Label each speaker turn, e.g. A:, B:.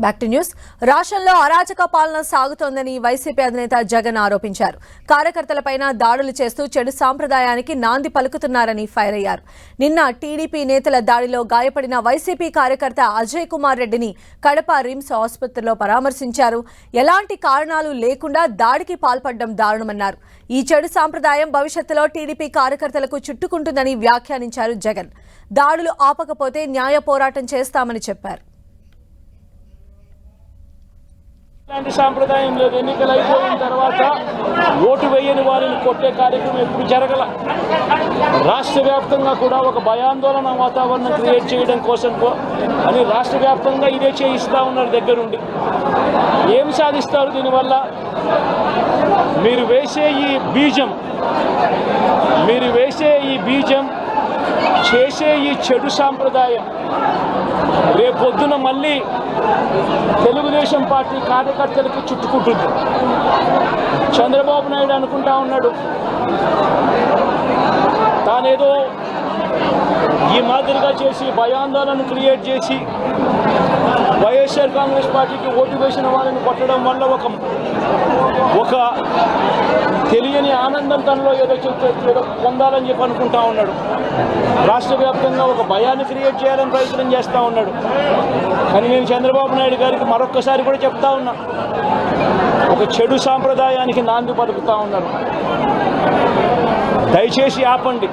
A: Back to news. రాష్ట్రంలో అరాచక పాలన సాగుతోందని వైసీపీ అధినేత జగన్ ఆరోపించారు. కార్యకర్తలపైన దాడులు చేస్తూ చెడు సాంప్రదాయానికి నాంది పలుకుతున్నారని ఫైర్ అయ్యారు. నిన్న టీడీపీ నేతల దాడిలో గాయపడిన వైసీపీ కార్యకర్త అజయ్ కుమార్ రెడ్డిని కడప రిమ్స్ ఆసుపత్రిలో పరామర్శించారు. ఎలాంటి కారణాలు లేకుండా దాడికి పాల్పడడం దారుణమన్నారు. ఈ చెడు సాంప్రదాయం భవిష్యత్తులో టీడీపీ కార్యకర్తలకు చుట్టుకుంటుందని వ్యాఖ్యానించారు జగన్. దాడులు ఆపకపోతే న్యాయ పోరాటం చేస్తామని చెప్పారు.
B: ఇలాంటి సాంప్రదాయం లేదు ఎన్నికలు అయిపోయిన తర్వాత ఓటు వేయని వారిని కొట్టే కార్యక్రమం ఎప్పుడు జరగల? రాష్ట్ర వ్యాప్తంగా కూడా ఒక భయాందోళన వాతావరణం క్రియేట్ చేయడం కోసం అని రాష్ట్ర వ్యాప్తంగా ఇదే చేయిస్తా ఉన్నారు దగ్గరుండి. ఏమి సాధిస్తారు దీనివల్ల? మీరు వేసే ఈ బీజం మీరు వేసే ఈ బీజం చేసే ఈ చెడు సాంప్రదాయం రేపొద్దున మళ్ళీ తెలుగుదేశం పార్టీ కార్యకర్తలకు చుట్టుకుంటుంది. చంద్రబాబు నాయుడు అనుకుంటా ఉన్నాడు. తానేదో ఈ మాదిరిగా చేసి భయాందోళన క్రియేట్ చేసి వైఎస్ఆర్ కాంగ్రెస్ పార్టీకి ఓటు వేసిన వాళ్ళని కొట్టడం వల్ల ఒక ఒక తెలియని ఆనందం తనలో ఏదో ఏదో పొందాలని చెప్పి అనుకుంటా ఉన్నాడు. రాష్ట్ర వ్యాప్తంగా ఒక భయాన్ని క్రియేట్ చేయాలని ప్రయత్నం చేస్తూ ఉన్నాడు. కానీ నేను చంద్రబాబు నాయుడు గారికి మరొక్కసారి కూడా చెప్తా ఉన్నా. ఒక చెడు సాంప్రదాయానికి నాంది పలుకుతా ఉన్నారు. దయచేసి ఆపండి.